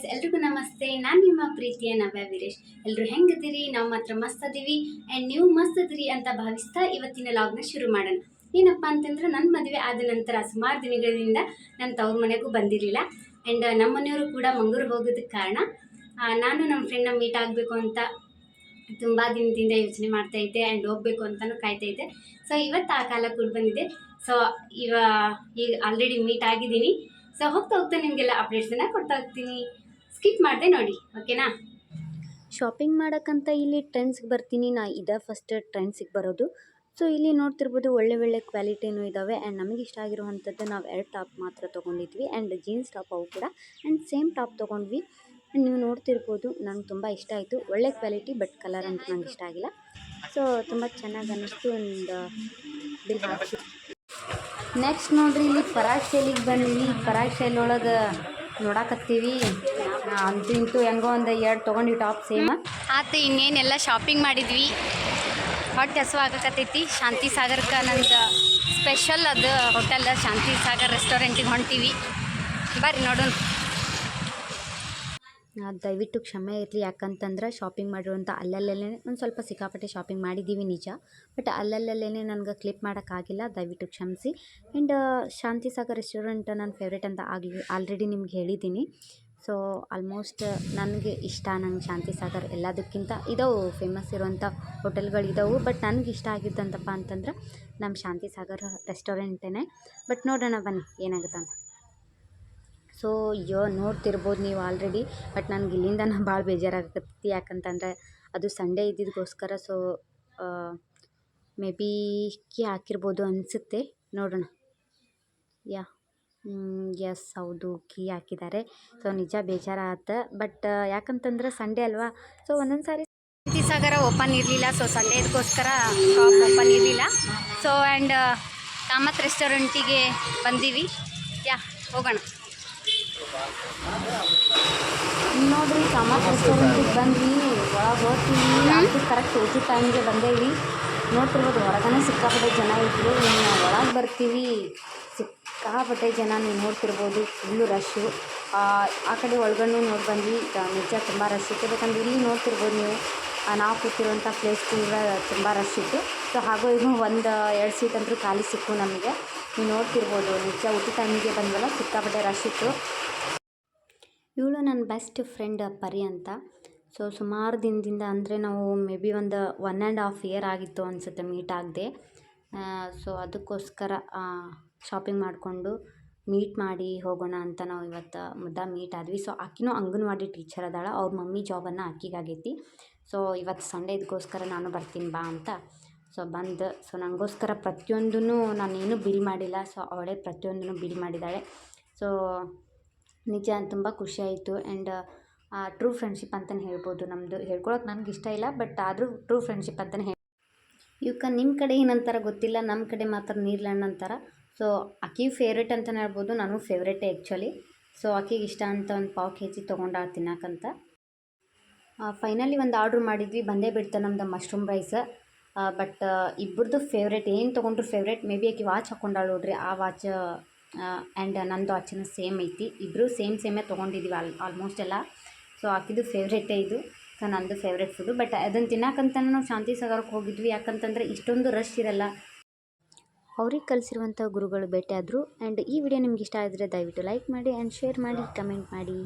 Guys ಎಲ್ರಿಗೂ ನಮಸ್ತೆ. ನಾನು ನಿಮ್ಮ ಪ್ರೀತಿಯ ನವ್ಯ ವೀರೇಶ್. ಎಲ್ಲರೂ ಹೆಂಗದಿರಿ? ನಾವು ಮಾತ್ರ ಮಸ್ತ್ ಅದೀವಿ. ಆ್ಯಂಡ್ ನೀವು ಮಸ್ತ್ ಅದಿರಿ ಅಂತ ಭಾವಿಸ್ತಾ ಇವತ್ತಿನ ಲಾಗ್ನ ಶುರು ಮಾಡೋಣ. ಏನಪ್ಪ ಅಂತಂದ್ರೆ ನನ್ನ ಮದುವೆ ಆದ ನಂತರ ಸುಮಾರು ದಿನಗಳಿಂದ ನನ್ನ ತವ್ರ ಮನೆಗೂ ಬಂದಿರಲಿಲ್ಲ. ಆ್ಯಂಡ್ ನಮ್ಮ ಮನೆಯವರು ಕೂಡ ಮಂಗಳೂರು ಹೋಗೋದಕ್ಕೆ ಕಾರಣ ನಾನು ನಮ್ಮ ಫ್ರೆಂಡ್ನ ಮೀಟ್ ಆಗಬೇಕು ಅಂತ ತುಂಬ ದಿನದಿಂದ ಯೋಚನೆ ಮಾಡ್ತಾ ಇದ್ದೆ ಆ್ಯಂಡ್ ಹೋಗಬೇಕು ಅಂತಲೂ ಕಾಯ್ತಾ ಇದ್ದೆ. ಸೊ ಇವತ್ತು ಆ ಕಾಲ ಕೂಡ ಬಂದಿದೆ. ಸೊ ಇವ, ಈಗ ಆಲ್ರೆಡಿ ಮೀಟ್ ಆಗಿದ್ದೀನಿ. ಸೊ ಹೋಗ್ತಾ ಹೋಗ್ತಾ ನಿಮಗೆಲ್ಲ ಅಪ್ಡೇಟ್ಸನ್ನು ಕೊಡ್ತಾ ಹೋಗ್ತೀನಿ. ಸ್ಕಿಪ್ ಮಾಡಿದೆ ನೋಡಿ, ಓಕೆನಾ? ಶಾಪಿಂಗ್ ಮಾಡೋಕ್ಕಂತ ಇಲ್ಲಿ ಟ್ರೆಂಡ್ಸ್ಗೆ ಬರ್ತೀನಿ. ನಾ ಇದೇ ಫಸ್ಟ್ ಟ್ರೆಂಡ್ಸಿಗೆ ಬರೋದು. ಸೊ ಇಲ್ಲಿ ನೋಡ್ತಿರ್ಬೋದು ಒಳ್ಳೆ ಒಳ್ಳೆ ಕ್ವಾಲಿಟಿನೂ ಇದ್ದಾವೆ ಆ್ಯಂಡ್ ನಮಗೆ ಇಷ್ಟ ಆಗಿರುವಂಥದ್ದು ನಾವು ಎರಡು ಟಾಪ್ ಮಾತ್ರ ತೊಗೊಂಡಿದ್ವಿ. ಆ್ಯಂಡ್ ಜೀನ್ಸ್ ಟಾಪ್ ಅವು ಕೂಡ. ಆ್ಯಂಡ್ ಸೇಮ್ ಟಾಪ್ ತೊಗೊಂಡ್ವಿ. ನೀವು ನೋಡ್ತಿರ್ಬೋದು ನಂಗೆ ತುಂಬ ಇಷ್ಟ ಆಯಿತು. ಒಳ್ಳೆ ಕ್ವಾಲಿಟಿ ಬಟ್ ಕಲರ್ ಅಂತ ನಂಗೆ ಇಷ್ಟ ಆಗಿಲ್ಲ. ಸೊ ತುಂಬ ಚೆನ್ನಾಗಿ ಅನ್ನಿಸ್ತು ಒಂದು ನೆಕ್ಸ್ಟ್ ನೋಡಿರಿ, ಇಲ್ಲಿ ಪರಾಗ್ ಶೈಲಿಗೆ ಬಂದ್ವಿ. ಪರಾಗ್ ಶೈಲಿ ಒಳಗೆ ನೋಡಾಕತ್ತೀವಿ. ಅಂತೂ ಇಂತೂ ಹೆಂಗೋ ಒಂದು ಎರಡು ತೊಗೊಂಡು ಟಾಪ್ ಸೇಮ್ ಆತು ಇನ್ನೇನೆಲ್ಲ ಶಾಪಿಂಗ್ ಮಾಡಿದ್ವಿ. ಹೊಟ್ಟೆ ಹಸು ಆಗಕತ್ತೈತಿ. ಶಾಂತಿ ಸಾಗರಕ್ಕೆ ನಂದು ಸ್ಪೆಷಲ್ ಅದು ಹೋಟೆಲ್ ಶಾಂತಿ ಸಾಗರ್ ರೆಸ್ಟೋರೆಂಟಿಗೆ ಹೊಂಟೀವಿ. ಬರ್ರಿ ನೋಡೋಣ. ದಯವಿಟ್ಟು ಕ್ಷಮೆ ಇರಲಿ ಯಾಕಂತಂದ್ರೆ ಶಾಪಿಂಗ್ ಮಾಡಿರುವಂಥ ಅಲ್ಲಲ್ಲೇ ಒಂದು ಸ್ವಲ್ಪ ಸಿಕ್ಕಾಪಟ್ಟೆ ಶಾಪಿಂಗ್ ಮಾಡಿದ್ದೀವಿ ನಿಜ. ಬಟ್ ಅಲ್ಲಲ್ಲೇ ನನಗೆ ಕ್ಲಿಪ್ ಮಾಡೋಕ್ಕಾಗಿಲ್ಲ ದಯವಿಟ್ಟು ಕ್ಷಮಿಸಿ. ಆ್ಯಂಡ್ ಶಾಂತಿ ಸಾಗರ್ ರೆಸ್ಟೋರೆಂಟ್ ನನ್ನ ಫೇವ್ರೇಟ್ ಅಂತ ಆಗಲಿ ಆಲ್ರೆಡಿ ನಿಮ್ಗೆ ಹೇಳಿದ್ದೀನಿ. ಸೊ ಆಲ್ಮೋಸ್ಟ್ ನನಗೆ ಇಷ್ಟ ನಂಗೆ ಶಾಂತಿ ಸಾಗರ್ ಎಲ್ಲದಕ್ಕಿಂತ ಇದಾವೆ. ಫೇಮಸ್ ಇರುವಂಥ ಹೋಟೆಲ್ಗಳಿದಾವೆ ಬಟ್ ನನಗೆ ಇಷ್ಟ ಆಗಿದ್ದಂತಪ್ಪ ಅಂತಂದ್ರೆ ನಮ್ಮ ಶಾಂತಿ ಸಾಗರ್ ರೆಸ್ಟೋರೆಂಟೇ ಬಟ್ ನೋಡೋಣ ಬನ್ನಿ ಏನಾಗುತ್ತೆ ಅಂತ ಸೊ ಅಯ್ಯೋ, ನೋಡ್ತಿರ್ಬೋದು ನೀವು ಆಲ್ರೆಡಿ ಬಟ್ ನನಗೆ ಇಲ್ಲಿಂದ ಭಾಳ ಬೇಜಾರಾಗತ್ತೆ. ಯಾಕಂತಂದರೆ ಅದು ಸಂಡೇ ಇದ್ದಿದ್ದಕ್ಕೋಸ್ಕರ ಸೊ ಮೇ ಬಿ ಹಾಕಿರ್ಬೋದು ಅನಿಸುತ್ತೆ. ನೋಡೋಣ. ಯಾ ಎಸ್ ಹೌದು ಕೀ ಹಾಕಿದ್ದಾರೆ. ಸೊ ನಿಜ ಬೇಜಾರಾಗತ್ತೆ ಬಟ್ ಯಾಕಂತಂದ್ರೆ ಸಂಡೇ ಅಲ್ವಾ? ಸೊ ಒಂದೊಂದು ಸಾರಿ ಶಾಂತಿ ಸಾಗರ ಓಪನ್ ಇರಲಿಲ್ಲ. ಸೊ ಸಂಡೇದಕ್ಕೋಸ್ಕರ ಶಾಪ್ ಓಪನ್ ಇರಲಿಲ್ಲ. ಸೊ ಆ್ಯಂಡ್ ಕಾಮತ್ ರೆಸ್ಟೋರೆಂಟಿಗೆ ಬಂದೀವಿ. ಯಾ ಹೋಗೋಣ. ನೋಡ್ರಿ ಕಾಮತ್ ರೆಸ್ಟೋರೆಂಟಿಗೆ ಬಂದ್ವಿ. ಒಳಗೆ ಹೋಗ್ತೀವಿ ಕರೆಕ್ಟ್ ಓಟಿ ಟೈಮ್ಗೆ ಬಂದೇವಿ. ನೋಡ್ತಿರ್ಬೋದು ಹೊರಗನೆ ಸಿಕ್ಕಾಪಟ್ಟೆ ಜನ ಇದ್ರು. ಇನ್ನು ಒಳಗೆ ಬರ್ತೀವಿ. ಸಿಕ್ಕಾಪಟ್ಟೆ ಜನ ನೀವು ನೋಡ್ತಿರ್ಬೋದು. ಫುಲ್ಲು ರಶ್ಶು ಆ ಕಡೆ ಒಳಗಣ್ಣು ನೋಡಿ ಬಂದ್ವಿ. ಆ, ನಿಜ ತುಂಬ ರಶ್ ಇತ್ತು. ಬೇಕಂದ್ರೆ ಇಲ್ಲಿ ನೋಡ್ತಿರ್ಬೋದು ನೀವು ನಾವು ಕೂತಿರುವಂಥ ಪ್ಲೇಸ್ ಕೂಡ ತುಂಬ ರಶ್ ಇತ್ತು. ಸೊ ಹಾಗೂ ಇದು ಒಂದು ಎರಡು ಸೀಟ್ ಅಂತೂ ಖಾಲಿ ಸಿಕ್ಕು ನಮಗೆ. ನೀವು ನೋಡ್ತಿರ್ಬೋದು. ನಿಜ ಊಟ ಟೈಮಿಗೆ ಬಂದ್ವಲ್ಲ ಸಿಕ್ಕಾಪಟ್ಟೆ ರಶ್ ಇತ್ತು. ಇವಳು ನನ್ನ ಬೆಸ್ಟ್ ಫ್ರೆಂಡ್ ಪರಿ ಅಂತ. ಸೊ ಸುಮಾರು ದಿನದಿಂದ ಅಂದರೆ ನಾವು ಮೇ ಬಿ ಒಂದು ಒನ್ ಆ್ಯಂಡ್ ಹಾಫ್ ಇಯರ್ ಆಗಿತ್ತು ಅನಿಸುತ್ತೆ ಮೀಟ್ ಆಗದೆ. ಸೊ ಅದಕ್ಕೋಸ್ಕರ ಶಾಪಿಂಗ್ ಮಾಡಿಕೊಂಡು ಮೀಟ್ ಮಾಡಿ ಹೋಗೋಣ ಅಂತ ನಾವು ಇವತ್ತು ಮುದ್ದ ಮೀಟ್ ಆದ್ವಿ. ಸೊ ಆಕಿನೂ ಅಂಗನವಾಡಿ ಟೀಚರ್ ಅದಾಳ. ಅವ್ರ ಮಮ್ಮಿ ಜಾಬನ್ನು ಆಕಿಗಾಗೈತಿ ಸೊ ಇವತ್ತು ಸಂಡೇ ಇದಕ್ಕೋಸ್ಕರ ನಾನು ಬರ್ತೀನಿ ಬಾ ಅಂತ. ಸೊ ಬಂದು ಸೊ ನನಗೋಸ್ಕರ ಪ್ರತಿಯೊಂದೂ ನಾನೇನು ಬಿಲ್ ಮಾಡಿಲ್ಲ. ಸೊ ಅವಳೇ ಪ್ರತಿಯೊಂದೂ ಬಿಲ್ ಮಾಡಿದ್ದಾಳೆ ಸೊ ನಿಜ ತುಂಬ ಖುಷಿಯಾಯಿತು ಆ್ಯಂಡ್ ಟ್ರೂ ಫ್ರೆಂಡ್ಶಿಪ್ ಅಂತಲೇ ಹೇಳ್ಬೋದು ನಮ್ಮದು ಹೇಳ್ಕೊಳಕ್ಕೆ ನನಗೆ ಇಷ್ಟ ಇಲ್ಲ ಬಟ್ ಆದರೂ ಟ್ರೂ ಫ್ರೆಂಡ್ಶಿಪ್ ಅಂತಲೇ ಹೇಳಿ ಇವಕ್ಕೆ ನಿಮ್ಮ ಕಡೆ ಏನಂತಾರ ಗೊತ್ತಿಲ್ಲ ನಮ್ಮ ಕಡೆ ಮಾತ್ರ ನೀರ್ಲಣ್ಣ ಅಂತಾರೆ. ಸೊ ಆಕೆ ಫೇವ್ರೇಟ್ ಅಂತಲೇ ಹೇಳ್ಬೋದು, ನಾನು ಫೇವ್ರೇಟೇ ಆ್ಯಕ್ಚುಲಿ ಸೊ ಆಕೆಗೆ ಇಷ್ಟ ಅಂತ ಒಂದು ಪಾವು ಕೆ ಜಿ ತೊಗೊಂಡಾಳ ತಿನ್ನಕ್ಕಂತ ಫೈನಲಿ ಒಂದು ಆರ್ಡ್ರ್ ಮಾಡಿದ್ವಿ, ಬಂದೇ ಬಿಡ್ತ ನಮ್ದು ಮಶ್ರೂಮ್ ರೈಸ್ ಬಟ್ ಇಬ್ಬರದ್ದು ಫೇವ್ರೇಟ್ ಏನು ತೊಗೊಂಡ್ರು ಫೇವ್ರೇಟ್ ಮೇ ಬಿ ಆಕೆ ವಾಚ್ ಹಾಕ್ಕೊಂಡಾಳು ನೋಡ್ರಿ, ಆ ವಾಚ್ ಆ್ಯಂಡ್ ನಂದು ವಾಚನ ಸೇಮ್ ಐತಿ. ಇಬ್ಬರು ಸೇಮ್ ಸೇಮೇ ತೊಗೊಂಡಿದ್ದೀವಿ ಆಲ್ ಆಲ್ಮೋಸ್ಟ್ ಎಲ್ಲ. ಸೊ ಆಕಿದು ಫೇವ್ರೇಟೇ ಇದು. ಸೊ ನಂದು ಫೇವ್ರೇಟ್ ಫುಡ್ಡು ಬಟ್ ಅದನ್ನು ತಿನ್ನಕ್ಕಂತ ನಾವು ಶಾಂತಿ ಸಾಗರಕ್ಕೆ ಹೋಗಿದ್ವಿ. ಯಾಕಂತಂದರೆ ಇಷ್ಟೊಂದು ರಶ್ ಇರಲ್ಲ. ಅವ್ರಿಗೆ ಕಲಿಸಿರುವಂಥ ಗುರುಗಳು ಭೇಟಿಯಾದರು. ಆ್ಯಂಡ್ ಈ ವಿಡಿಯೋ ನಿಮ್ಗೆ ಇಷ್ಟ ಆದರೆ ದಯವಿಟ್ಟು ಲೈಕ್ ಮಾಡಿ ಆ್ಯಂಡ್ ಶೇರ್ ಮಾಡಿ ಕಮೆಂಟ್ ಮಾಡಿ.